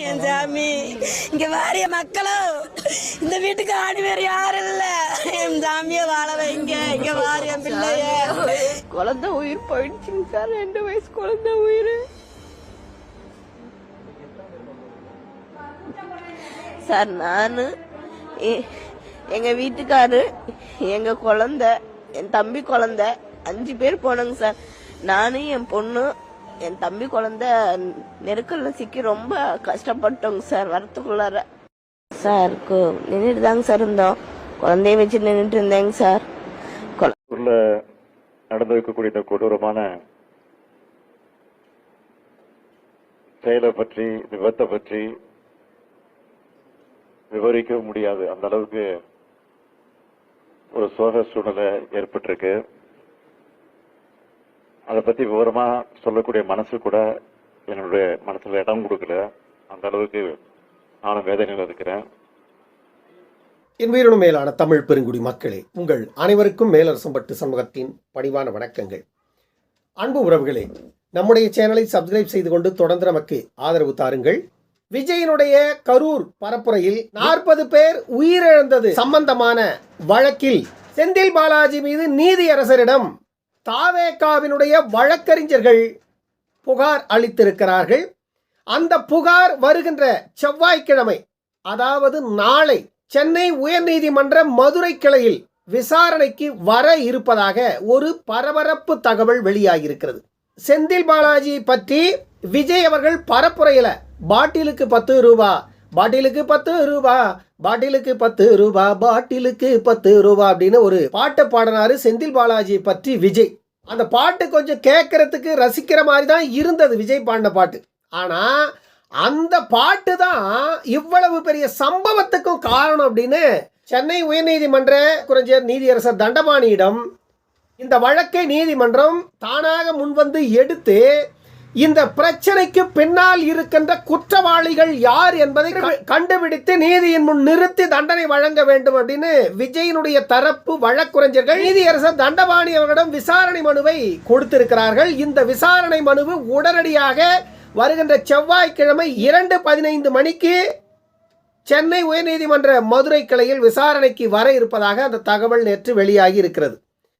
என் சாமி. இங்க வாரிய மக்களும் இந்த வீட்டுக்கு ஆடி வேறு யாரும் இல்ல. என் சாமிய வாழ வைங்க. இங்க வாரிய பிள்ளைய. குழந்தை உயிர் போயிடுச்சுங்க சார். ரெண்டு வயசு குழந்தை உயிர். சார் நான் எங்க வீட்டுக்காரு எங்க குழந்தை என் தம்பி குழந்தை அஞ்சு பேர் போனோங்க சார். நானும் என் பொண்ணு என் தம்பி குழந்தை நெருக்கல்ல சிக்கி ரொம்ப கஷ்டப்பட்டோங்க சார் வரத்துக்குள்ளார. சார் நின்றுட்டு தாங்க சார் இருந்தோம். குழந்தைய வச்சு நின்றுட்டு இருந்தேங்க சார் ஊர்ல நடந்து வைக்கக்கூடிய இந்த கொடூரமான செயலை பற்றி விபத்தை பற்றி விவரிக்க முடியாது. அந்த அளவுக்கு ஒரு சோக சூழ்நிலை ஏற்பட்டிருக்கு. அதை பத்தி விவரமா சொல்லக்கூடிய மனசு கூட என்னுடைய மனசுல இடம் கொடுக்கல. அந்த அளவுக்கு நானும் வேதனையில் இருக்கிறேன். என் உயிரினும் மேலான தமிழ் பெருங்குடி மக்களே உங்கள் அனைவருக்கும் மேலரசம்பட்டு சமூகத்தின் பணிவான வணக்கங்கள். அன்பு உறவுகளே நம்முடைய சேனலை சப்ஸ்கிரைப் செய்து கொண்டு தொடர்ந்து நமக்கு ஆதரவு தாருங்கள். விஜயனுடைய கரூர் பரப்புரையில் நாற்பது பேர் உயிரிழந்தது சம்பந்தமான வழக்கில் செந்தில் பாலாஜி மீது நீதியரசரிடம் தாவேகாவினுடைய வழக்கறிஞர்கள் புகார் அளித்திருக்கிறார்கள். அந்த புகார் வருகின்ற செவ்வாய்க்கிழமை அதாவது நாளை சென்னை உயர்நீதிமன்ற மதுரை கிளையில் விசாரணைக்கு வர இருப்பதாக ஒரு பரபரப்பு தகவல் வெளியாகியிருக்கிறது. செந்தில் பாலாஜி பற்றி விஜய் அவர்கள் பரப்புரையில் பாட்டிலுக்கு பத்து ரூபா பாட்டிலுக்கு பத்து ரூபா பாட்டிலுக்கு பத்து ரூபா பாட்டிலுக்கு பத்து ரூபா அப்படின்னு ஒரு பாட்டை பாடினாரு செந்தில் பாலாஜி பற்றி விஜய். அந்த பாட்டு கொஞ்சம் கேட்கறதுக்கு ரசிக்கிற மாதிரி தான் இருந்தது விஜய் பாண்ட பாட்டு. ஆனா அந்த பாட்டு தான் இவ்வளவு பெரிய சம்பவத்துக்கும் காரணம் அப்படின்னு சென்னை உயர்நீதிமன்ற குறைஞ்சர் நீதியரசர் தண்டபாணியிடம் இந்த வழக்கை நீதிமன்றம் தானாக முன்வந்து எடுத்து இந்த பிரச்சனைக்கு பின்னால் இருக்கின்ற குற்றவாளிகள் யார் என்பதை கண்டுபிடித்து நீதியின் முன் நிறுத்தி தண்டனை வழங்க வேண்டும் அப்படின்னு விஜயனுடைய தரப்பு வழக்குரைஞர்கள் நீதியரசர் தண்டபாணி அவர்களிடம் விசாரணை மனுவை கொடுத்திருக்கிறார்கள். இந்த விசாரணை மனுவு உடனடியாக வருகின்ற செவ்வாய்க்கிழமை இரண்டு பதினைந்து மணிக்கு சென்னை உயர்நீதிமன்ற மதுரை கிளையில் விசாரணைக்கு வர இருப்பதாக அந்த தகவல் நேற்று வெளியாகி இருக்கிறது.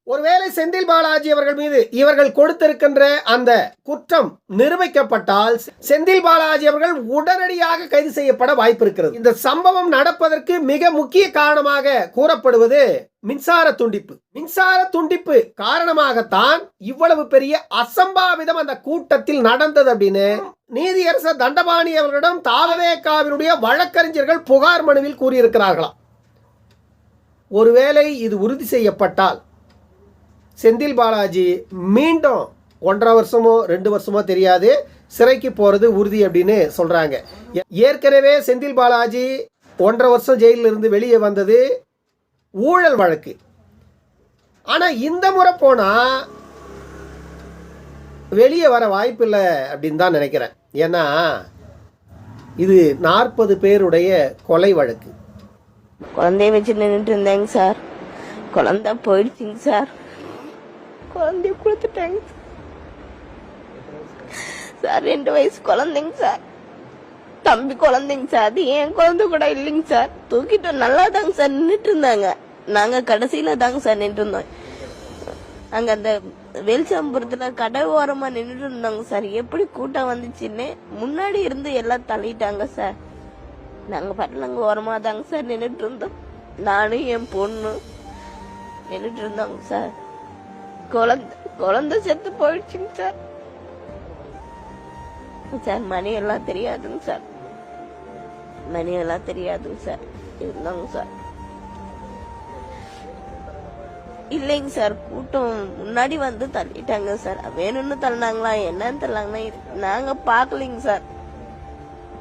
ஒருவேளை செந்தில் பாலாஜி அவர்கள் மீது இவர்கள் கொடுத்திருக்கின்ற அந்த குற்றம் நிரூபிக்கப்பட்டால் செந்தில் பாலாஜி அவர்கள் உடனடியாக கைது செய்யப்பட வாய்ப்பு இருக்கிறது இந்த சம்பவம் நடப்பதற்கு மிக முக்கிய காரணமாக கூறப்படுவது மின்சார துண்டிப்பு. மின்சார துண்டிப்பு காரணமாகத்தான் இவ்வளவு பெரிய அசம்பாவிதம் அந்த கூட்டத்தில் நடந்தது அப்படின்னு நீதியரசர் தண்டபாணி அவர்களிடம் தாவவேக்காவினுடைய வழக்கறிஞர்கள் புகார் மனுவில் கூறியிருக்கிறார்களாம். ஒருவேளை இது உறுதி செய்யப்பட்டால் செந்தில் பாலாஜி மீண்டும் ஒன்றரை வருஷமோ ரெண்டு வருஷமோ தெரியாது. சிறைக்கு போகிறது உறுதி அப்படின்னு சொல்கிறாங்க ஏற்கனவே செந்தில் பாலாஜி ஒன்றரை வருஷம் ஜெயிலில் இருந்து வெளியே வந்தது ஊழல் வழக்கு. ஆனால் இந்த முறை போனால் வெளியே வர வாய்ப்பில்லை அப்படின்னு தான் நினைக்கிறேன். ஏன்னா இது நாற்பது பேருடைய கொலை வழக்கு. குழந்தைய வச்சு நின்றுட்டு இருந்தேங்க சார். குழந்த போயிடுச்சுங்க சார். குழந்தைய கொடுத்துட்டாங்க. சார் ரெண்டு வயசு குழந்தைங்க சார். தம்பி குழந்தைங்க சார். அது என் குழந்தை கூட இல்லைங்க சார். தூக்கிட்டு நல்லா தாங்க சார் நின்றுட்டு இருந்தாங்க நாங்க கடைசியில தாங்க சார் நின்று இருந்தோம் அங்க அந்த வெளிச்சம்புரத்துல கடை ஓரமா நின்றுட்டு இருந்தாங்க சார். எப்படி கூட்டம் வந்துச்சுன்னு முன்னாடி இருந்து எல்லாம் தள்ளிட்டாங்க சார். நாங்க பட்டலங்க ஓரமா தாங்க சார் நின்றுட்டு இருந்தோம் நானும் என் பொண்ணு நின்றுட்டு இருந்தோங்க சார். குழந்தை குழந்தை செத்து போயிடுச்சுங்க சார். சார் மணி எல்லாம் தெரியாதுங்க சார். மணி எல்லாம் தெரியாதுங்க சார். இருந்தாங்க சார். இல்லைங்க சார் கூட்டம் முன்னாடி வந்து தள்ளிட்டாங்க சார். வேணும்னு தள்ளினாங்களா என்னன்னு தள்ளாங்கன்னா நாங்க பாக்கலைங்க சார்.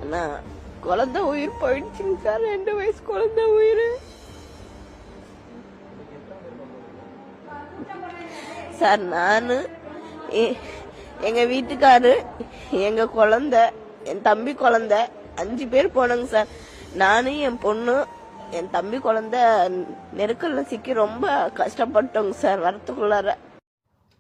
ஆனா குழந்தை உயிர் போயிடுச்சுங்க சார். ரெண்டு வயசு குழந்தை உயிர். சார் நான் எங்க வீட்டுக்காரு எங்க குழந்த என் தம்பி குழந்த அஞ்சு பேர் போனோங்க சார். நானும் என் பொண்ணு என் தம்பி குழந்த நெருக்கல்ல சிக்கி ரொம்ப கஷ்டப்பட்டோங்க சார் வரத்துக்குள்ளார.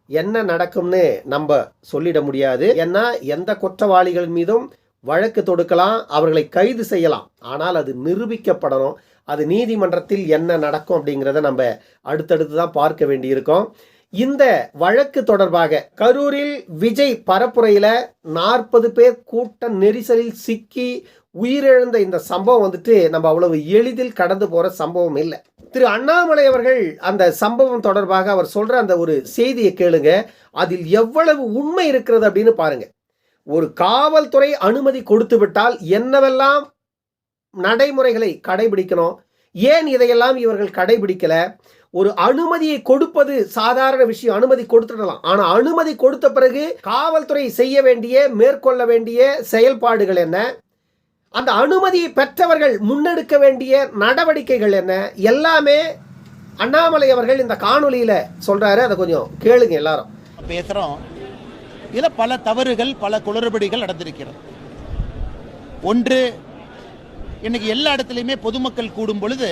என்ன நடக்கும்னு நம்ம சொல்லிட முடியாது. ஏன்னா எந்த குற்றவாளிகள் மீதும் வழக்கு தொடுக்கலாம் அவர்களை கைது செய்யலாம். ஆனால் அது நிரூபிக்கப்படணும். அது நீதிமன்றத்தில் என்ன நடக்கும் அப்படிங்கிறத நம்ம அடுத்தடுத்து தான் பார்க்க வேண்டியிருக்கோம். இந்த வழக்கு தொடர்பாக கரூரில் விஜய் பரப்புரையில் நாற்பது பேர் கூட்ட நெரிசலில் சிக்கி உயிரிழந்த இந்த சம்பவம் வந்துட்டு நம்ம அவ்வளவு எளிதில் கடந்து போகிற சம்பவம் இல்லை. திரு அண்ணாமலை அவர்கள் அந்த சம்பவம் தொடர்பாக அவர் சொல்ற அந்த ஒரு செய்தியை கேளுங்க. அதில் எவ்வளவு உண்மை இருக்கிறது அப்படின்னு பாருங்க. ஒரு காவல்துறை அனுமதி கொடுத்து விட்டால் என்னவெல்லாம் நடைமுறைகளை கடைபிடிக்கணும்? ஏன் இதையெல்லாம் இவர்கள் கடைபிடிக்கல? ஒரு அனுமதியை கொடுப்பது சாதாரண விஷயம். அனுமதி கொடுத்துடலாம். ஆனால் அனுமதி கொடுத்த பிறகு காவல்துறை செய்ய வேண்டிய மேற்கொள்ள வேண்டிய செயல்பாடுகள் என்ன? அந்த அனுமதியை பெற்றவர்கள் முன்னெடுக்க வேண்டிய நடவடிக்கைகள் என்ன? எல்லாமே அண்ணாமலை அவர்கள் இந்த காணொலியில் சொல்கிறாரு அதை கொஞ்சம் கேளுங்க எல்லாரும். பேசுகிறோம் இதில் பல தவறுகள் பல குளறுபடிகள் நடந்திருக்கிறது. ஒன்று இன்னைக்கு எல்லா இடத்துலையுமே பொதுமக்கள் கூடும் பொழுது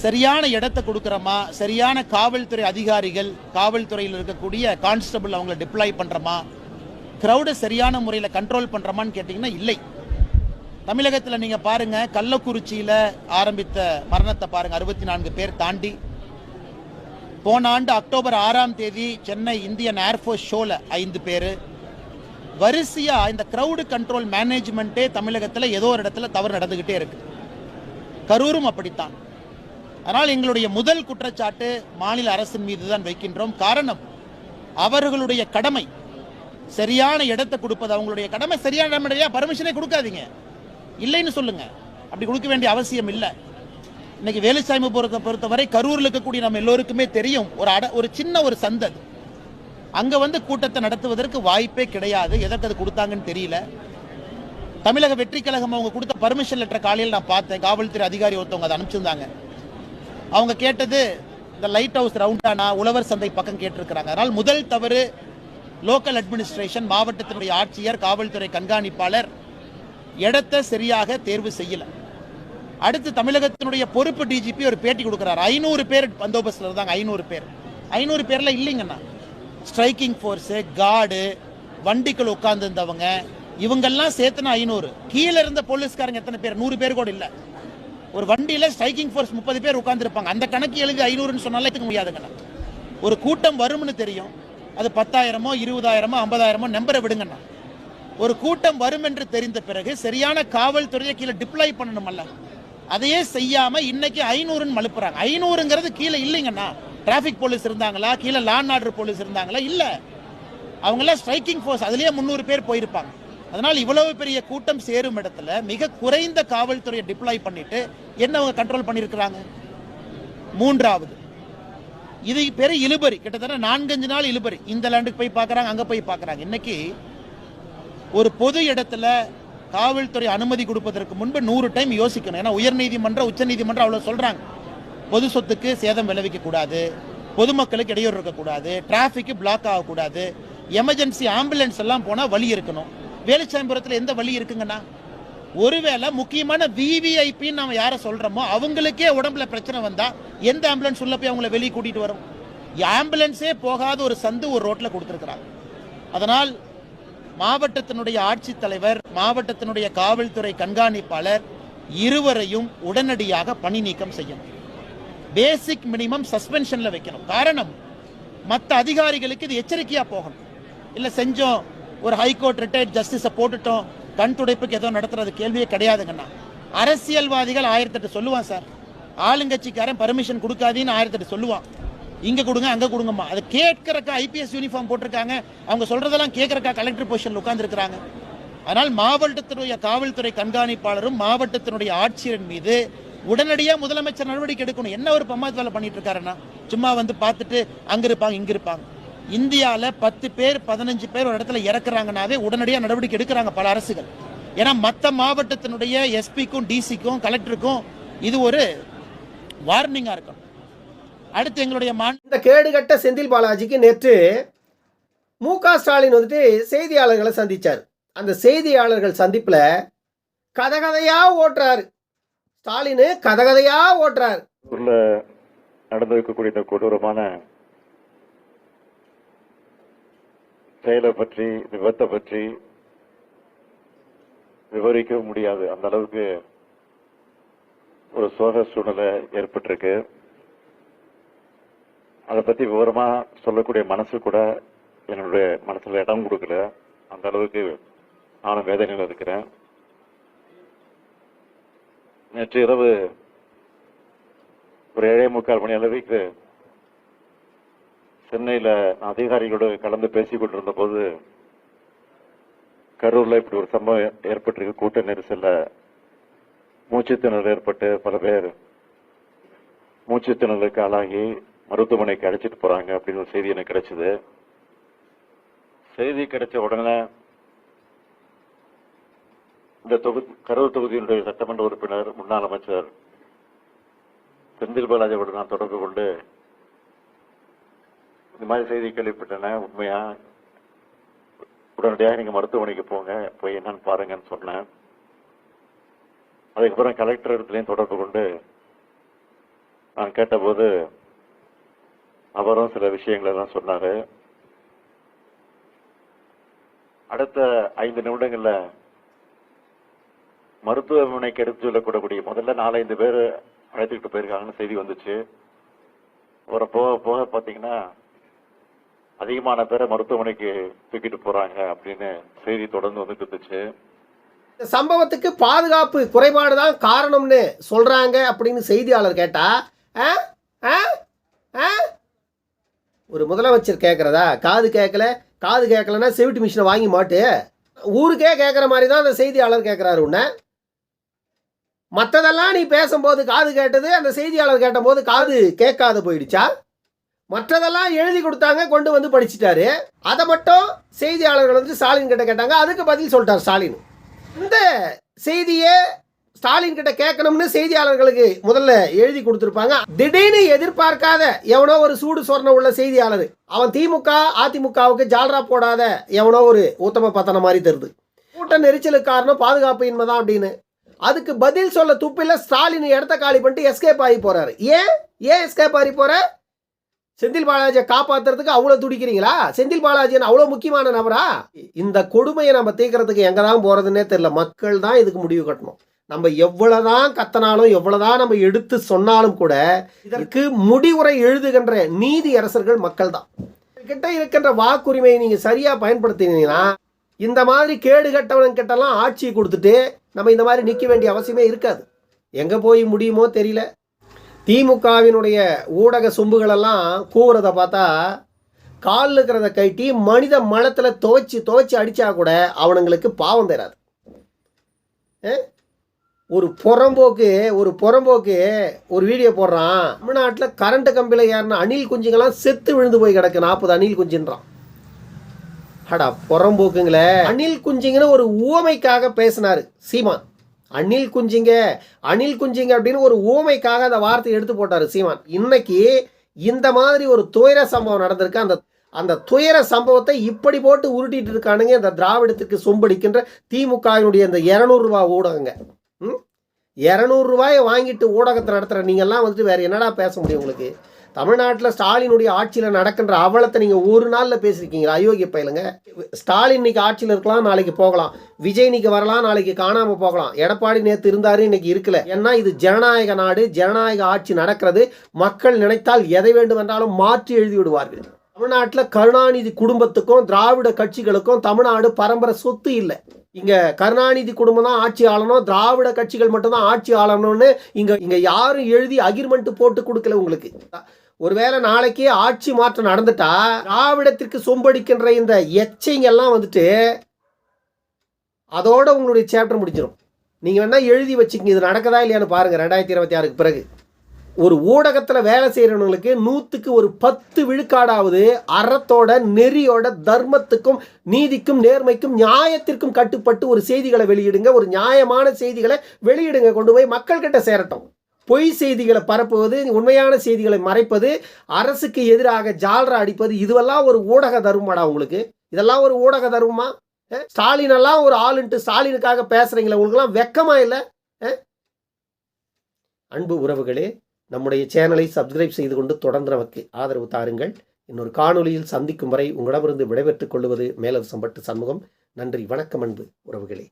சரியான இடத்தை கொடுக்குறோமா? சரியான காவல்துறை அதிகாரிகள் காவல்துறையில் இருக்கக்கூடிய கான்ஸ்டபிள் அவங்கள டிப்ளாய் பண்ணுறோமா க்ரௌடை சரியான முறையில் கண்ட்ரோல் பண்ணுறோமான்னு கேட்டிங்கன்னா இல்லை. தமிழகத்தில் நீங்கள் பாருங்கள் கள்ளக்குறிச்சியில் ஆரம்பித்த மரணத்தை பாருங்கள் அறுபத்தி நான்கு பேர் தாண்டி. போன ஆண்டு அக்டோபர் ஆறாம் தேதி சென்னை இந்தியன் ஏர்ஃபோர்ஸ் ஷோவில் ஐந்து பேர். வரிசையாக இந்த க்ரௌடு கண்ட்ரோல் மேனேஜ்மெண்ட்டே தமிழகத்தில் ஏதோ ஒரு இடத்துல தவறு நடந்துக்கிட்டே இருக்குது கரூரும் அப்படித்தான். அதனால் எங்களுடைய முதல் குற்றச்சாட்டு மாநில அரசின் மீது தான் வைக்கின்றோம். காரணம் அவர்களுடைய கடமை சரியான இடத்தை கொடுப்பது. அவங்களுடைய கடமை சரியான இடம் பர்மிஷனே கொடுக்காதீங்க. இல்லைன்னு சொல்லுங்க. அப்படி கொடுக்க வேண்டிய அவசியம் இல்லை. இன்னைக்கு வேலுசாமி பொறுத்த பொறுத்தவரை கரூரில் இருக்கக்கூடிய நம்ம எல்லோருக்குமே தெரியும். ஒரு அட ஒரு சின்ன ஒரு சந்தது அங்கே வந்து கூட்டத்தை நடத்துவதற்கு வாய்ப்பே கிடையாது. எதற்கு அது கொடுத்தாங்கன்னு தெரியல. தமிழக வெற்றி கழகம் அவங்க கொடுத்த பர்மிஷன் லெட்டர் காலையில் நான் பார்த்தேன். காவல்துறை அதிகாரி ஒருத்தவங்க அதை அனுப்பிச்சிருந்தாங்க. அவங்க கேட்டது இந்த லைட் ஹவுஸ் ரவுண்டானா உழவர் சந்தை பக்கம் கேட்டிருக்கிறாங்க. அதனால் முதல் தவறு லோக்கல் அட்மினிஸ்ட்ரேஷன் மாவட்டத்தினுடைய ஆட்சியர் காவல்துறை கண்காணிப்பாளர் இடத்தை சரியாக தேர்வு செய்யல. அடுத்து தமிழகத்தினுடைய பொறுப்பு டிஜிபி ஒரு பேட்டி கொடுக்குறாரு. ஐநூறு பேர் பந்தோபஸ்தில் இருந்தாங்க ஐநூறு பேர். ஐநூறு பேரில் இல்லைங்கண்ணா. ஸ்ட்ரைக்கிங் ஃபோர்ஸு கார்டு வண்டிக்குள் உட்கார்ந்துருந்தவங்க இவங்கெல்லாம் சேர்த்துனா ஐநூறு. கீழே இருந்த போலீஸ்காரங்க எத்தனை பேர்? நூறு பேர் கூட இல்லை. ஒரு வண்டியில் ஸ்ட்ரைக்கிங் ஃபோர்ஸ் முப்பது பேர் உட்காந்துருப்பாங்க அந்த கணக்கு எழுதி ஐநூறுன்னு சொன்னாலே எடுக்க முடியாதுங்கண்ணா. ஒரு கூட்டம் வரும்னு தெரியும். அது பத்தாயிரமோ இருபதாயிரமோ ஐம்பதாயிரமோ நம்பரை விடுங்கண்ணா. ஒரு கூட்டம் வரும் என்று தெரிந்த பிறகு சரியான காவல்துறையை கீழே டிப்ளாய் பண்ணணுமல்ல. அதையே செய்யாமல் இன்னைக்கு ஐநூறுன்னு மழுப்புறாங்க ஐநூறுங்கிறது கீழே இல்லைங்கண்ணா. டிராஃபிக் போலீஸ் இருந்தாங்களா? கீழே லான் ஆர்டர் போலீஸ் இருந்தாங்களா? இல்லை. அவங்களாம் ஸ்ட்ரைக்கிங் ஃபோர்ஸ் அதுலேயே முந்நூறு பேர் போயிருப்பாங்க. அதனால் இவ்வளவு பெரிய கூட்டம் சேரும் இடத்துல மிக குறைந்த காவல்துறையை டிப்ளாய் பண்ணிட்டு என்ன அவங்க கண்ட்ரோல் பண்ணியிருக்கிறாங்க? மூன்றாவது இது பெரிய இழுபறி. கிட்டத்தட்ட நான்கஞ்சு நாள் இழுபறி. இந்த லேண்டுக்கு போய் பார்க்குறாங்க அங்கே போய் பார்க்கறாங்க. இன்னைக்கு ஒரு பொது இடத்துல காவல்துறை அனுமதி கொடுப்பதற்கு முன்பு நூறு டைம் யோசிக்கணும். ஏன்னா உயர்நீதிமன்றம் உச்சநீதிமன்றம் அவ்வளோ சொல்கிறாங்க பொது சொத்துக்கு சேதம் விளைவிக்கக்கூடாது பொதுமக்களுக்கு இடையூறு இருக்கக்கூடாது. டிராஃபிக்கு பிளாக் ஆகக்கூடாது. எமர்ஜென்சி ஆம்புலன்ஸ் எல்லாம் போனால் வழி இருக்கணும். வேலுச்சாமிபுரத்தில் எந்த வழி இருக்குங்கண்ணா? ஒருவேளை முக்கியமான விவிஐபின்னு நம்ம யாரை சொல்கிறோமோ அவங்களுக்கே உடம்புல பிரச்சனை வந்தால் எந்த ஆம்புலன்ஸ் உள்ள போய் அவங்கள வெளியே கூட்டிகிட்டு வரும்? ஆம்புலன்ஸே போகாத ஒரு சந்து ஒரு ரோட்டில் கொடுத்துருக்குறாங்க. அதனால் மாவட்டத்தினுடைய ஆட்சித்தலைவர் மாவட்டத்தினுடைய காவல்துறை கண்காணிப்பாளர் இருவரையும் உடனடியாக பணி நீக்கம் செய்யணும். பேசிக் மினிமம் சஸ்பென்ஷனில் வைக்கணும். காரணம் மற்ற அதிகாரிகளுக்கு இது எச்சரிக்கையாக போகணும். இல்லை செஞ்சோம் ஒரு ஹைகோர்ட் ரிட்டையர்ட் ஜஸ்டிஸை போட்டுட்டோம். கண் துடைப்புக்கு ஏதோ நடத்துறது கேள்வியே கிடையாதுங்கண்ணா. அரசியல்வாதிகள் ஆயிரத்தெட்டு சொல்லுவான் சார். ஆளுங்கட்சிக்காரன் பர்மிஷன் கொடுக்காதீன்னு ஆயிரத்தெட்டு சொல்லுவான். இங்கே கொடுங்க அங்கே கொடுங்கம்மா. அது கேட்கறக்கா ஐபிஎஸ் யூனிஃபார்ம் போட்டிருக்காங்க. அவங்க சொல்றதெல்லாம் கேட்கறக்கா கலெக்டர் பொசிஷனில் உட்காந்துருக்கிறாங்க அதனால் மாவட்டத்தினுடைய காவல்துறை கண்காணிப்பாளரும் மாவட்டத்தினுடைய ஆட்சியரின் மீது உடனடியாக முதலமைச்சர் நடவடிக்கை எடுக்கணும். என்ன ஒரு பம்மாத் வேலை பண்ணிட்டு இருக்காருன்னா சும்மா வந்து பார்த்துட்டு அங்கே இருப்பாங்க இங்கே இருப்பாங்க. இந்தியால பத்து பேர் பதினஞ்சு பேர் ஒரு இடத்துல இறக்குறாங்கனாவே உடனடியா நடவடிக்கை எடுக்கிறாங்க பல அரசுகள். ஏன்னா மத்த மாவட்டத்தினுடைய எஸ்பிக்கும் டிசிக்கும் கலெக்டருக்கும் இது ஒரு வார்னிங்கா இருக்கும் அடுத்து எங்களுடைய இந்த கேடுகட்ட செந்தில் பாலாஜிக்கு நேற்று மு க ஸ்டாலின் வந்துட்டு செய்தியாளர்களை சந்திச்சார். அந்த செய்தியாளர்கள் சந்திப்புல கதகதையா ஓட்டுறாரு. ஸ்டாலின் கதகதையா ஓட்டுறாரு. நடந்திருக்கக்கூடிய இந்த கொடூரமான செயலை பற்றி விபத்தை பற்றி விவரிக்கவும் முடியாது. அந்த அளவுக்கு ஒரு சோக சூழ்நிலை ஏற்பட்டிருக்கு. அதை பத்தி விவரமா சொல்லக்கூடிய மனசு கூட என்னுடைய மனசுல இடம் கொடுக்கல. அந்த அளவுக்கு நானும் வேதனையில் இருக்கிறேன். நேற்று இரவு ஒரு ஏழே முக்கால் மணி அளவுக்கு சென்னையில் நான் அதிகாரிகளோடு கலந்து பேசிக் கொண்டிருந்த போது கரூரில் இப்படி ஒரு சம்பவம் ஏற்பட்டிருக்கு. கூட்ட நெரிசல்ல மூச்சுத்திணறல் ஏற்பட்டு பல பேர் மூச்சுத்திணறலுக்கு ஆளாகி மருத்துவமனைக்கு அழைச்சிட்டு போகிறாங்க அப்படின்னு ஒரு செய்தி எனக்கு கிடைச்சது. செய்தி கிடைச்ச உடனே இந்த தொகுதி கரூர் தொகுதியினுடைய சட்டமன்ற உறுப்பினர் முன்னாள் அமைச்சர் செந்தில் பாலாஜியோடு நான் தொடர்பு கொண்டு இந்த மாதிரி செய்தி கேள்விப்பட்டேன் உண்மையா? உடனடியாக நீங்க மருத்துவமனைக்கு போங்க போய் என்னன்னு பாருங்கன்னு சொன்னேன். அதுக்கப்புறம் கலெக்டர் இடத்துலையும் தொடர்பு கொண்டு நான் கேட்டபோது அவரும் சில விஷயங்களை தான் சொன்னாரு. அடுத்த ஐந்து நிமிடங்கள்ல மருத்துவமனைக்கு எடுத்து சொல்லக்கூடக்கூடிய முதல்ல நாலஞ்சு பேர் அழைத்துக்கிட்டு போயிருக்காங்கன்னு செய்தி வந்துச்சு. ஒரு போக போக பாத்தீங்கன்னா அதிகமான பேரை மருத்துவமனைக்கு தூக்கிட்டு போறாங்க அப்படின்னு செய்தி தொடர்ந்து வந்துட்டு இருந்துச்சு இந்த சம்பவத்துக்கு பாதுகாப்பு குறைபாடு தான் காரணம்னு சொல்றாங்க அப்படின்னு செய்தியாளர் கேட்டா ஆ? ஆ? ஆ? ஒரு முதலமைச்சர் கேட்குறதா காது கேட்கல காது கேட்கலன்னா செவிட்டு மிஷினை வாங்கி மாட்டு ஊருக்கே கேட்குற மாதிரி தான் அந்த செய்தியாளர் கேட்குறாரு உன்னை மற்றதெல்லாம் நீ பேசும்போது காது கேட்டது அந்த செய்தியாளர் கேட்டபோது காது கேட்காத போயிடுச்சா மற்றதெல்லாம் எழுதி கொடுத்தாங்க கொண்டு வந்து படிச்சிட்டாரு. அதை மட்டும் செய்தியாளர்கள் வந்து ஸ்டாலின் கிட்ட கேட்டாங்க. அதுக்கு பதில் சொல்லிட்டார் ஸ்டாலின். இந்த செய்தியே ஸ்டாலின் கிட்ட கேட்கணும்னு செய்தியாளர்களுக்கு முதல்ல எழுதி கொடுத்துருப்பாங்க. திடீர்னு எதிர்பார்க்காத எவனோ ஒரு சூடு சொர்ண உள்ள செய்தியாளர். அவன் திமுக அதிமுகவுக்கு ஜால்ரா போடாத எவனோ ஒரு உத்தம பத்தன மாதிரி தருது கூட்ட நெரிச்சலுக்கு காரணம் பாதுகாப்பு இன்மை தான் அப்படின்னு. அதுக்கு பதில் சொல்ல துப்பில் ஸ்டாலின் இடத்த காலி பண்ணிட்டு எஸ்கேப் ஆகி போறாரு. ஏன்? ஏன் எஸ்கேப் ஆகி போற? செந்தில் பாலாஜியை காப்பாத்துறதுக்கு அவ்வளோ துடிக்கிறீங்களா? செந்தில் பாலாஜியன் அவ்வளோ முக்கியமான நபரா? இந்த கொடுமையை நம்ம தீக்கிறதுக்கு எங்கே தான் போகிறதுனே தெரியல. மக்கள் தான் இதுக்கு முடிவு கட்டணும். நம்ம எவ்வளவுதான் கத்தனாலும் எவ்வளவுதான் நம்ம எடுத்து சொன்னாலும் கூட இதற்கு முடிவுரை எழுதுகின்ற நீதி அரசர்கள் மக்கள் தான். கிட்ட இருக்கின்ற வாக்குரிமையை நீங்க சரியா பயன்படுத்தினீங்கன்னா இந்த மாதிரி கேடு கட்டவன் கிட்டலாம் ஆட்சி கொடுத்துட்டு நம்ம இந்த மாதிரி நிற்க வேண்டிய அவசியமே இருக்காது. எங்க போய் முடியுமோ தெரியல. திமுகவினுடைய ஊடக சொம்புகளெல்லாம் கூவுறத பார்த்தா காலில் இருக்கிறத கட்டி மனித மலத்தில் துவைச்சி துவைச்சி அடித்தா கூட அவனுங்களுக்கு பாவம் தராது. ஒரு புறம்போக்கு ஒரு புறம்போக்கு ஒரு வீடியோ போடுறான். தமிழ்நாட்டில் கரண்ட் கம்பியில் ஏறின அணில் குஞ்சுங்கெல்லாம் செத்து விழுந்து போய் கிடக்கு. நாற்பது அணில் குஞ்சுன்றான். அடா புறம்போக்குங்களே. அணில் குஞ்சுங்கன்னு ஒரு ஊமைக்காக பேசினார் சீமான். அணில் குஞ்சிங்க. அணில் குஞ்சிங்க அப்படின்னு ஒரு ஊமைக்காக அந்த வார்த்தையை எடுத்து போட்டார் சீமான். இன்னைக்கு இந்த மாதிரி ஒரு துயர சம்பவம் நடந்திருக்கு. அந்த அந்த துயர சம்பவத்தை இப்படி போட்டு உருட்டிட்டு இருக்கானுங்க இந்த திராவிடத்துக்கு சொம்படிக்கின்ற திமுகவினுடைய இந்த இரநூறுவா ஊடகங்க. ம்? இரநூறுவாயை வாங்கிட்டு ஊடகத்தை நடத்துகிற நீங்கள்லாம் வந்துட்டு வேறு என்னடா பேச முடியும் உங்களுக்கு? தமிழ்நாட்டில் ஸ்டாலினுடைய ஆட்சியில் நடக்கின்ற அவலத்தை நீங்கள் ஒரு நாளில் பேசியிருக்கீங்களா அயோக்கிய பயிலுங்க. ஸ்டாலின் இன்னைக்கு ஆட்சியில் இருக்கலாம் நாளைக்கு போகலாம். விஜய் இன்னைக்கு வரலாம் நாளைக்கு காணாமல் போகலாம். எடப்பாடி நேற்று இருந்தாரு இன்னைக்கு இருக்கல. ஏன்னா இது ஜனநாயக நாடு ஜனநாயக ஆட்சி நடக்கிறது. மக்கள் நினைத்தால் எதை வேண்டுமென்றாலும் மாற்றி எழுதி விடுவார்கள். தமிழ்நாட்டில் கருணாநிதி குடும்பத்துக்கும் திராவிட கட்சிகளுக்கும் தமிழ்நாடு பரம்பரை சொத்து இல்லை. இங்கே கருணாநிதி குடும்பம் தான் ஆட்சி ஆளணும் திராவிட கட்சிகள் மட்டும்தான் ஆட்சி ஆளணும்னு இங்கே இங்கே யாரும் எழுதி அகிர்மெண்ட் போட்டு கொடுக்கல உங்களுக்கு. ஒருவேளை நாளைக்கு ஆட்சி மாற்றம் நடந்துட்டா திராவிடத்திற்கு சொம்படிக்கின்ற இந்த எச்சைங்கெல்லாம் வந்துட்டு அதோட உங்களுடைய சேப்டர் முடிஞ்சிடும் நீங்கள் வேணால் எழுதி வச்சுக்கங்க இது நடக்குதா இல்லையான்னு பாருங்கள் ரெண்டாயிரத்தி இருபத்தி ஆறுக்கு பிறகு. ஒரு ஊடகத்தில் வேலை செய்கிறவங்களுக்கு நூற்றுக்கு ஒரு பத்து விழுக்காடாவது அறத்தோட நெறியோட தர்மத்துக்கும் நீதிக்கும் நேர்மைக்கும் நியாயத்திற்கும் கட்டுப்பட்டு ஒரு செய்திகளை வெளியிடுங்க. ஒரு நியாயமான செய்திகளை வெளியிடுங்க கொண்டு போய் மக்கள்கிட்ட சேரட்டும். பொய் செய்திகளை பரப்புவது உண்மையான செய்திகளை மறைப்பது அரசுக்கு எதிராக ஜால்ரா அடிப்பது இதுவெல்லாம் ஒரு ஊடக தருமாடா உங்களுக்கு. இதெல்லாம் ஒரு ஊடக தருமா ஸ்டாலின் எல்லாம் ஒரு ஆளுன்ட்டு ஸ்டாலினுக்காக பேசுறீங்களே உங்களுக்குலாம் வெக்கமா இல்லை? அன்பு உறவுகளே நம்முடைய சேனலை சப்ஸ்கிரைப் செய்து கொண்டு தொடர்ந்து நமக்கு ஆதரவு தாருங்கள். இன்னொரு காணொளியில் சந்திக்கும் வரை உங்களிடமிருந்து விடைபெற்றுக் கொள்வது மேலரசம்பட்டு சண்முகம். நன்றி வணக்கம் அன்பு உறவுகளே.